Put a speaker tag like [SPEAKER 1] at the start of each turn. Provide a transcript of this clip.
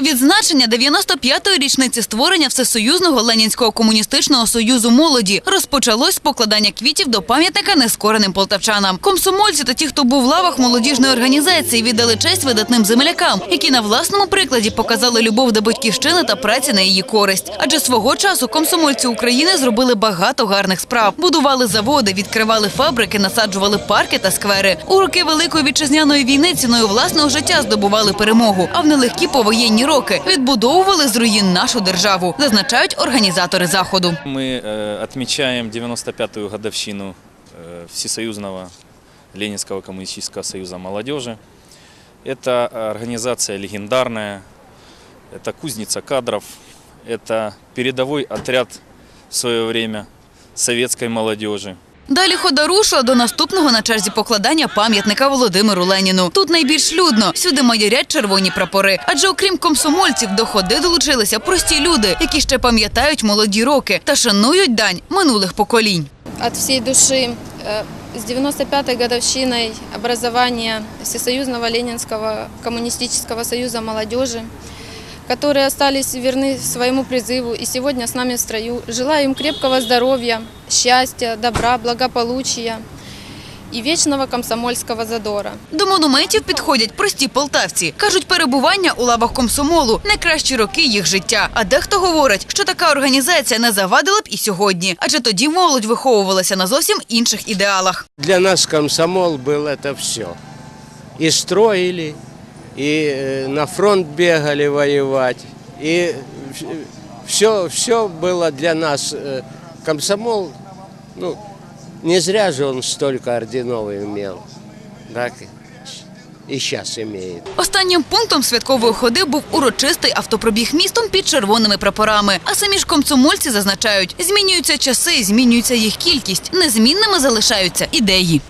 [SPEAKER 1] Відзначення 95-ї річниці створення Всесоюзного Ленінського комуністичного союзу молоді розпочалось з покладання квітів до пам'ятника нескореним полтавчанам. Комсомольці та ті, хто був в лавах молодіжної організації, віддали честь видатним землякам, які на власному прикладі показали любов до батьківщини та праці на її користь. Адже свого часу комсомольці України зробили багато гарних справ, будували заводи, відкривали фабрики, насаджували парки та сквери. У роки Великої вітчизняної війни ціною власного життя здобували перемогу. А в нелегкі повоєнні роки відбудовували з руїн нашу державу, зазначають організатори заходу.
[SPEAKER 2] Мы э, отмечаем 95-ю годовщину э, Всесоюзного Ленинского коммунистического союза молодежи. Это организация легендарная, это кузница кадров, это передовой отряд в свое время советской молодежи.
[SPEAKER 1] Далі хода рушила до наступного на черзі покладання пам'ятника Володимиру Леніну. Тут найбільш людно, всюди майорять червоні прапори. Адже окрім комсомольців, до ходи долучилися прості люди, які ще пам'ятають молоді роки та шанують дань минулих поколінь.
[SPEAKER 3] от всей души э, с 95-й годовщиной образования Всесоюзного Ленинского коммунистического союза молодежи, которые остались верны своему призыву и сегодня с нами в строю. Желаю им крепкого здоровья, счастья, добра, благополучия и вечного комсомольского задора.
[SPEAKER 1] До монументів підходять прості полтавці. Кажуть, перебування у лавах комсомолу найкращі роки їх життя. А дехто говорить, що така організація не завадила б і сьогодні, адже тоді молодь виховувалася на зовсім інших ідеалах.
[SPEAKER 4] Для нас комсомол был это все. И строили, и э, на фронт бегали воевать, и все, все было для нас. э, Комсомол, ну, не зря же он столько орденов имел, так и сейчас имеет.
[SPEAKER 1] Останнім пунктом святкової ходи був урочистий автопробіг містом під червоними прапорами. А самі ж комсомольці зазначають, змінюються часи, змінюється їх кількість, незмінними залишаються ідеї.